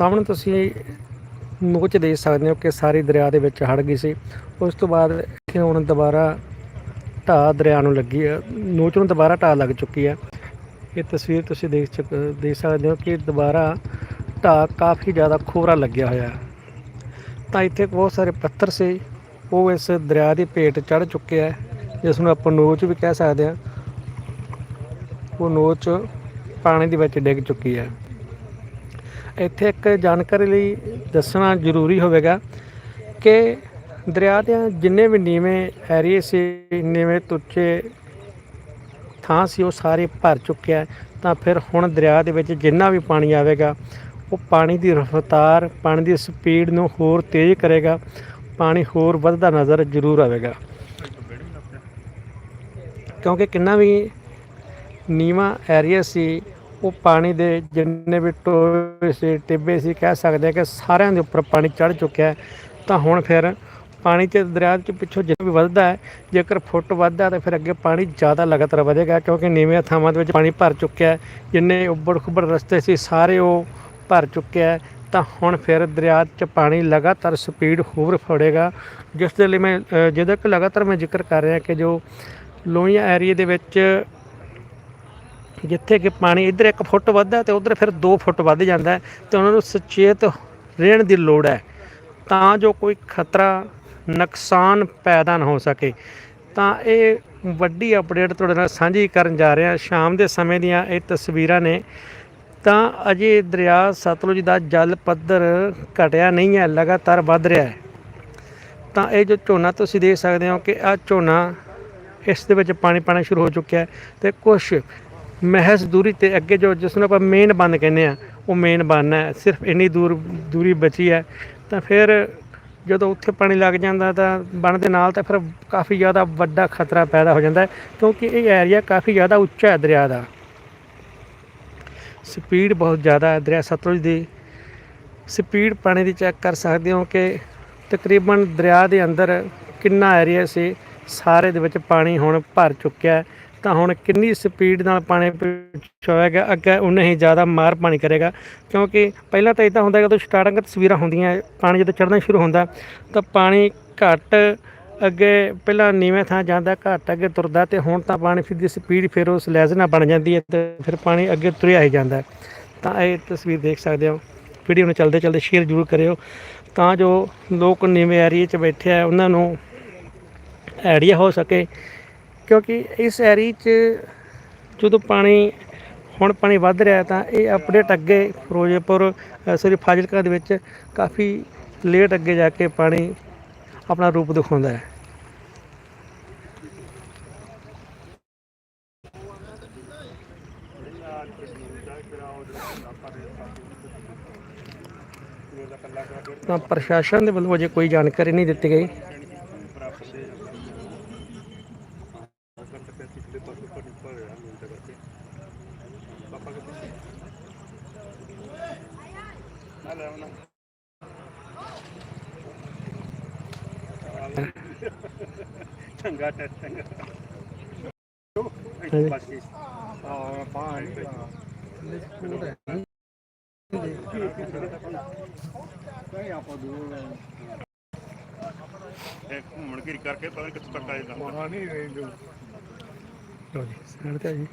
ਸਾਹਮਣੇ ਤੁਸੀਂ ਨੋਚ ਦੇਖ ਸਕਦੇ ਹੋ ਕਿ ਸਾਰੀ ਦਰਿਆ ਦੇ ਵਿੱਚ ਹੜ ਗਈ ਸੀ। ਉਸ ਤੋਂ ਬਾਅਦ ਇੱਥੇ ਹੁਣ ਦੁਬਾਰਾ ਢਾਹ ਦਰਿਆ ਨੂੰ ਲੱਗੀ ਹੈ। ਨੋਚ ਨੂੰ ਦੁਬਾਰਾ ਢਾਹ ਲੱਗ ਚੁੱਕੀ ਹੈ। ਇਹ ਤਸਵੀਰ ਤੁਸੀਂ ਦੇਖ ਚੁੱਕ, ਦੇਖ ਸਕਦੇ ਹੋ ਕਿ ਦੁਬਾਰਾ ਢਾਹ ਕਾਫੀ ਜ਼ਿਆਦਾ ਖੋਰਾ ਲੱਗਿਆ ਹੋਇਆ ਹੈ। ਤਾਂ ਇੱਥੇ ਬਹੁਤ ਸਾਰੇ ਪੱਥਰ ਸੀ। ਉਹ ਇਸ ਦਰਿਆ ਦੀ ਭੇਟ ਚੜ ਚੁੱਕੇ ਹੈ, ਜਿਸ ਨੂੰ ਆਪਾਂ ਨੋਚ ਵੀ ਕਹਿ ਸਕਦੇ ਹਾਂ। ਉਹ ਨੋਚ ਪਾਣੀ ਦੇ ਵਿੱਚ ਡਿੱਗ ਚੁੱਕੀ ਹੈ। ਇੱਥੇ ਇੱਕ ਜਾਣਕਾਰੀ ਲਈ ਦੱਸਣਾ ਜ਼ਰੂਰੀ ਹੋਵੇਗਾ ਕਿ ਦਰਿਆ ਦੇ ਜਿੰਨੇ ਵੀ ਨੀਵੇਂ ਏਰੀਏ ਸੀ, ਨੀਵੇਂ ਤੁੱਚੇ ਥਾਂ ਸੀ, ਉਹ ਸਾਰੇ ਭਰ ਚੁੱਕਿਆ ਤਾਂ ਫਿਰ ਹੁਣ ਦਰਿਆ ਦੇ ਵਿੱਚ ਜਿੰਨਾ ਵੀ ਪਾਣੀ ਆਵੇਗਾ, ਉਹ ਪਾਣੀ ਦੀ ਰਫ਼ਤਾਰ, ਪਾਣੀ ਦੀ ਸਪੀਡ ਨੂੰ ਹੋਰ ਤੇਜ਼ ਕਰੇਗਾ। ਪਾਣੀ ਹੋਰ ਵੱਧਦਾ ਨਜ਼ਰ ਜ਼ਰੂਰ ਆਵੇਗਾ। ਕਿਉਂਕਿ ਕਿੰਨਾ ਵੀ ਨੀਵਾਂ ਏਰੀਆ ਸੀ ਉਹ ਪਾਣੀ ਦੇ ਜਿੰਨੇ ਵੀ ਟੋਏ ਸੀ ਟਿੱਬੇ ਸੀ ਕਹਿ ਸਕਦੇ ਹਾਂ ਕਿ ਸਾਰਿਆਂ ਦੇ ਉੱਪਰ ਪਾਣੀ ਚੜ ਚੁੱਕਿਆ ਹੈ। ਤਾਂ ਹੁਣ ਫਿਰ ਪਾਣੀ ਚ ਦਰਿਆ ਚ ਪਿੱਛੋਂ ਜਿੰਨਾ ਵੀ ਵੱਧਦਾ ਹੈ ਜੇਕਰ ਫੁੱਟ ਵੱਧਦਾ ਤਾਂ ਫਿਰ ਅੱਗੇ ਪਾਣੀ ਜ਼ਿਆਦਾ ਲਗਾਤਾਰ ਵਧੇਗਾ ਕਿਉਂਕਿ ਨੀਵੀਆਂ ਥਾਵਾਂ ਦੇ ਵਿੱਚ ਪਾਣੀ ਭਰ ਚੁੱਕਿਆ ਹੈ। ਜਿੰਨੇ ਉੱਬੜ ਖੁੱਬੜ ਰਸਤੇ ਸੀ ਸਾਰੇ ਉਹ ਭਰ ਚੁੱਕਿਆ ਹੈ। ਤਾਂ ਹੁਣ ਫਿਰ ਦਰਿਆ 'ਚ ਪਾਣੀ ਲਗਾਤਾਰ ਸਪੀਡ ਹੋਰ ਫੜੇਗਾ। ਜਿਸ ਦੇ ਲਈ ਮੈਂ ਅ, ਜਿਹਦਾ ਕਿ ਲਗਾਤਾਰ ਮੈਂ ਜ਼ਿਕਰ ਕਰ ਰਿਹਾ ਕਿ ਜੋ ਲੋਹੀਆਂ ਏਰੀਏ ਦੇ ਵਿੱਚ ਜਿੱਥੇ ਕਿ ਪਾਣੀ ਇੱਧਰ 1 ਫੁੱਟ ਵੱਧਦਾ ਤੇ ਉਧਰ ਫਿਰ 2 ਫੁੱਟ ਵੱਧ ਜਾਂਦਾ ਹੈ ਤੇ ਉਹਨਾਂ ਨੂੰ ਸੁਚੇਤ ਰਹਿਣ ਦੀ ਲੋੜ ਹੈ ਤਾਂ ਜੋ ਕੋਈ ਖਤਰਾ, ਨੁਕਸਾਨ ਪੈਦਾ ਨਾ ਹੋ ਸਕੇ। ਤਾਂ ਇਹ ਵੱਡੀ ਅਪਡੇਟ ਤੁਹਾਡੇ ਨਾਲ ਸਾਂਝੀ ਕਰਨ ਜਾ ਰਹੇ। ਹਾਂ ਸ਼ਾਮ ਦੇ ਸਮੇਂ ਦੀਆਂ ਇਹ ਤਸਵੀਰਾਂ ਨੇ। ਤਾਂ ਅਜੇ ਦਰਿਆ ਸਤਲੁਜ ਦਾ ਜਲ ਪੱਧਰ ਘਟਿਆ ਨਹੀਂ ਹੈ, ਲਗਾਤਾਰ ਵੱਧ ਰਿਹਾ ਹੈ। ਤਾਂ ਇਹ ਜੋ ਝੋਨਾ ਤੁਸੀਂ ਦੇਖ ਸਕਦੇ ਹੋ ਕਿ ਆ ਝੋਨਾ ਇਸ ਦੇ ਵਿੱਚ ਪਾਣੀ ਪਾਣਾ ਸ਼ੁਰੂ ਹੋ ਚੁੱਕਿਆ ਹੈ ਤੇ ਕੁਝ ਮਹਿਜ਼ ਦੂਰੀ ਤੇ ਅੱਗੇ ਜੋ ਜਿਸ ਨੂੰ ਆਪਾਂ ਮੇਨ ਬੰਨ ਕਹਿੰਦੇ ਆ, ਉਹ ਮੇਨ ਬੰਨ ਹੈ। ਸਿਰਫ ਇੰਨੀ ਦੂਰ, ਦੂਰੀ ਬਚੀ ਹੈ। ਤਾਂ ਫਿਰ ਜਦੋਂ ਉੱਥੇ ਪਾਣੀ ਲੱਗ ਜਾਂਦਾ ਤਾਂ ਬਣ ਦੇ ਨਾਲ ਤਾਂ ਫਿਰ ਕਾਫੀ ਜ਼ਿਆਦਾ ਵੱਡਾ ਖਤਰਾ ਪੈਦਾ ਹੋ ਜਾਂਦਾ ਕਿਉਂਕਿ ਇਹ ਏਰੀਆ ਕਾਫੀ ਜ਼ਿਆਦਾ ਉੱਚਾ ਹੈ ਦਰਿਆ ਦਾ। ਸਪੀਡ ਬਹੁਤ ਜ਼ਿਆਦਾ ਹੈ। ਦਰਿਆ ਸਤਲੁਜ ਦੀ ਸਪੀਡ ਪਾਣੀ ਦੀ ਚੈੱਕ ਕਰ ਸਕਦੇ ਹੋ ਕਿ ਤਕਰੀਬਨ ਦਰਿਆ ਦੇ ਅੰਦਰ ਕਿੰਨਾ ਏਰੀਆ ਸੀ, ਸਾਰੇ ਦੇ ਵਿੱਚ ਪਾਣੀ ਹੁਣ ਭਰ ਚੁੱਕਿਆ ਤਾਂ ਹੁਣ ਕਿੰਨੀ ਸਪੀਡ ਨਾਲ ਪਾਣੀ ਪਿੱਛੋਂ ਆਏਗਾ ਅੱਗੇ ਉਨੇ ਹੀ ਜ਼ਿਆਦਾ ਮਾਰ ਪਾਣੀ ਕਰੇਗਾ। ਕਿਉਂਕਿ ਪਹਿਲਾਂ ਤਾਂ ਇਦਾਂ ਹੁੰਦਾ ਜਦੋਂ ਸਟਾਰਟਿੰਗ ਤਸਵੀਰਾਂ ਹੁੰਦੀਆਂ, ਪਾਣੀ ਜਦੋਂ ਚੜ੍ਹਨਾ ਸ਼ੁਰੂ ਹੁੰਦਾ, ਤਾਂ ਪਾਣੀ ਘੱਟ ਅੱਗੇ ਪਹਿਲਾਂ ਨੀਵੇਂ ਥਾਂ ਜਾਂਦਾ, ਘੱਟ ਅੱਗੇ ਤੁਰਦਾ ਤੇ ਹੁਣ ਤਾਂ ਪਾਣੀ ਫਿਰ ਦੀ ਸਪੀਡ ਫਿਰ ਉਸ ਲੈਜ਼ ਨਾਲ ਬਣ ਜਾਂਦੀ ਹੈ ਤੇ ਫਿਰ ਪਾਣੀ ਅੱਗੇ ਤੁਰਿਆ ਹੀ ਜਾਂਦਾ ਤਾਂ ਇਹ ਤਸਵੀਰ ਦੇਖ ਸਕਦੇ ਹੋ। ਵੀਡੀਓ ਨੂੰ ਚਲਦੇ ਚਲਦੇ ਸ਼ੇਅਰ ਜ਼ਰੂਰ ਕਰਿਓ। ਤਾਂ ਜੋ ਲੋਕ ਨੀਵੇਂ ਏਰੀਏ 'ਚ ਬੈਠੇ ਆ, ਉਹਨਾਂ ਨੂੰ ਆਈਡੀਆ ਹੋ ਸਕੇ। ਕਿਉਂਕਿ ਇਸ ਏਰੀਏ 'ਚ ਜਦੋਂ ਪਾਣੀ ਹੁਣ ਪਾਣੀ ਵੱਧ ਰਿਹਾ ਤਾਂ ਇਹ ਅਪਡੇਟ ਅੱਗੇ ਫਿਰੋਜ਼ਪੁਰ ਅ, ਫਾਜ਼ਿਲਕਾ ਦੇ ਵਿੱਚ ਕਾਫੀ ਲੇਟ ਅੱਗੇ ਜਾ ਕੇ ਪਾਣੀ ਆਪਣਾ ਰੂਪ ਦਿਖਾਉਂਦਾ ਹੈ। ਤਾਂ ਪ੍ਰਸ਼ਾਸਨ ਦੇ ਵੱਲੋਂ ਅਜੇ ਕੋਈ ਜਾਣਕਾਰੀ ਨਹੀਂ ਦਿੱਤੀ ਗਈ। ਚੰਗਾ ਟੈਸਟ ਚੰਗਾ ਬਸ ਜੀ ਆ ਪਾਣੀ ਕਹੀਂ ਆਪਾਂ ਦੂਰ ਇਹ ਘੁੰਮਣ ਘਿਰ ਕਰਕੇ ਪਤਾ ਨੀ ਕਿੱਥੋਂ ਤੱਕ ਆਏਗਾ ਮਹਾ ਨਹੀਂ ਰੇਂਜ ਲਓ ਜੀ ਸਾਈਡ ਤੇ ਆ ਜੀ।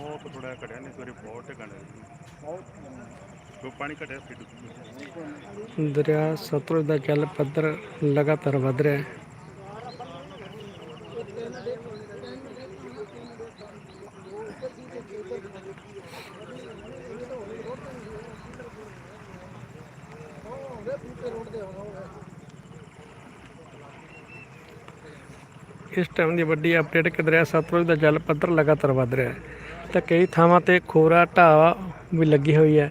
ਉਹ ਥੋੜਾ ਘਟਿਆ, ਨਹੀਂ ਸਵੇਰੇ ਬਹੁਤ ਘਟਿਆ। ਬਹੁਤ ਜੋ ਪਾਣੀ ਘਟਿਆ ਫਿਰ ਦਰਿਆ ਸਤਲੁਜ ਦਾ ਜਲ ਪੱਧਰ ਲਗਾਤਾਰ ਵਧ ਰਿਹਾ ਹੈ। ਇਸ ਟਾਈਮ ਦੀ ਵੱਡੀ ਅਪਡੇਟ ਕਿ ਦਰਿਆ ਸਤਲੁਜ ਦਾ ਜਲ ਪੱਧਰ ਲਗਾਤਾਰ ਵਧ ਰਿਹਾ ਹੈ। ਤਾਂ ਕਈ ਥਾਵਾਂ ਤੇ ਖੋਰਾ ਢਾਵਾ ਵੀ ਲੱਗੀ ਹੋਈ ਹੈ।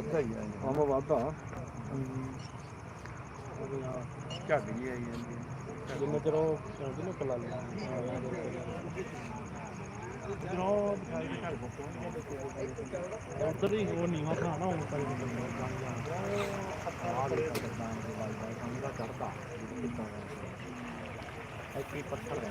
ਵੱਧਦਾ ਹੀ ਆ ਆਮ ਵੱਧਦਾ ਝੱਗ ਜੀ ਆਈ ਜਾਂਦੀ ਹੈ ਜਿੰਨੇ ਚਿਰੋਂ ਚੱਲਦੀ ਨਾ ਕਲਾ ਜਦੋਂ ਘਰ ਬੁੱਕ ਉਧਰ ਹੀ ਉਹ ਨੀਵਾ ਖਾਣਾ ਹੁਣ ਪਰ ਇੱਥੇ ਪੱਥਰ ਹੈ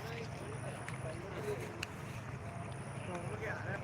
ਹਾਂ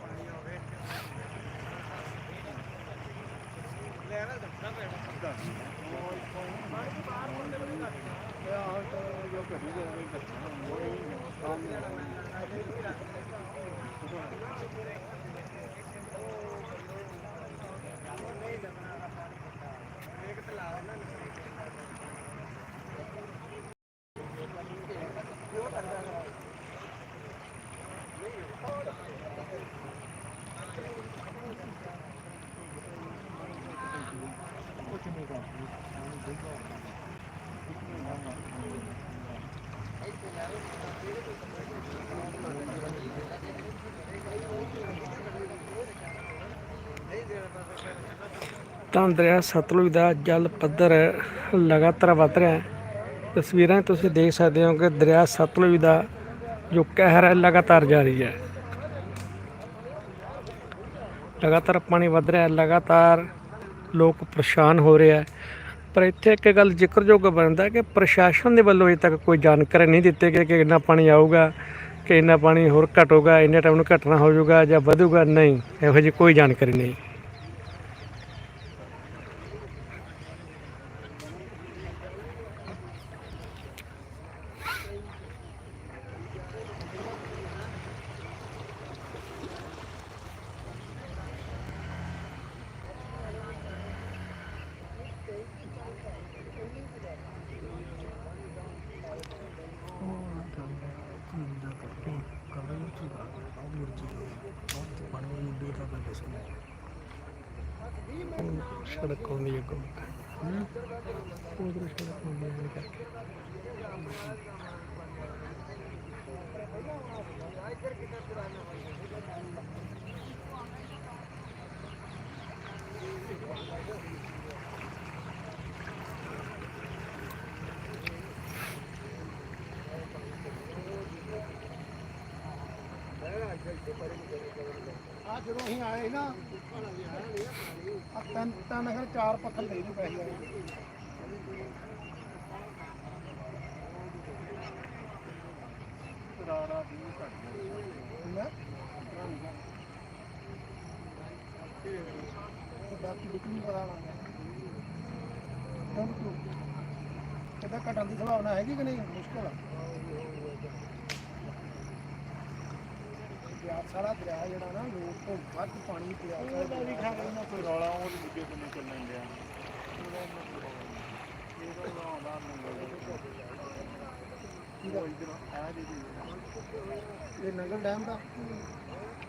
ਤਾਂ ਦਰਿਆ ਸਤਲੁਜ ਦਾ ਜਲ ਪੱਧਰ ਲਗਾਤਾਰ ਵਧ ਰਿਹਾ ਹੈ। ਤਸਵੀਰਾਂ ਤੁਸੀਂ ਦੇਖ ਸਕਦੇ ਹੋ ਕਿ ਦਰਿਆ ਸਤਲੁਜ ਦਾ ਜੋ ਕਹਿਰ ਹੈ, ਲਗਾਤਾਰ ਜਾਰੀ ਹੈ। ਲਗਾਤਾਰ ਪਾਣੀ ਵਧ ਰਿਹਾ ਹੈ, ਲਗਾਤਾਰ ਲੋਕ ਪਰੇਸ਼ਾਨ ਹੋ ਰਿਹਾ ਹੈ। ਪਰ ਇੱਥੇ ਇੱਕ ਗੱਲ ਜ਼ਿਕਰਯੋਗ ਬਣਦਾ ਕਿ ਪ੍ਰਸ਼ਾਸਨ ਦੇ ਵੱਲੋਂ ਅਜੇ ਤੱਕ ਕੋਈ ਜਾਣਕਾਰੀ ਨਹੀਂ ਦਿੱਤੀ ਗਈ ਕਿ ਇੰਨਾ ਪਾਣੀ ਆਊਗਾ, ਕਿ ਇੰਨਾ ਪਾਣੀ ਹੋਰ ਘਟੂਗਾ, ਇੰਨੇ ਟਾਈਮ ਨੂੰ ਘਟਣਾ ਹੋ ਜਾਊਗਾ ਜਾਂ ਵਧੂਗਾ। ਨਹੀਂ, ਇਹੋ ਜਿਹੀ ਕੋਈ ਜਾਣਕਾਰੀ ਨਹੀਂ। ਸੜਕ ਆਉਂਦੀ ਹੈ ਕੋਲ ਉਧਰ ਸੜਕ ਆਉਂਦੀ ਹੈ ਕਰਕੇ ਆ ਜਦੋਂ ਅਸੀਂ ਆਏ ਨਾ ਆ ਤਿੰਨ ਤਿੰਨ ਫਿਰ ਚਾਰ ਪੱਥਰ ਦੇ ਨੂੰ ਪੈ ਗਏ ਦੀ ਘੱਟ ਬਾਕੀ ਕਿਦਾਂ ਘਟਣ ਦੀ ਸੰਭਾਵਨਾ ਹੈਗੀ ਕਿ ਨਹੀਂ? ਮੁਸ਼ਕਲ ਆ। ਬਿਆਸ ਸਾਰਾ ਦਰਿਆ ਜਿਹੜਾ ਨਾ ਲੋਕ ਤੋਂ ਵੱਧ ਪਾਣੀ ਪਿਆ ਉਹਦਾ ਵੀ ਖਾ ਲੈਣਾ ਕੋਈ ਰੌਲਾ ਉਹ ਦੂਜੇ ਬੰਨੇ ਚੱਲਣ ਡਿਆ। ਇਹਦਾ ਆਉਂਦਾ ਕਿਹਦਾ? ਇਧਰ ਆ ਜੀ ਇਹ ਨਗਰ ਡੈਮ ਦਾ?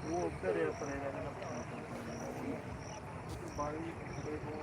ਉਹ ਉੱਧਰ ਆਪਣੇ ਦਾ ਬਾੜੀ ਦੇਖੋ।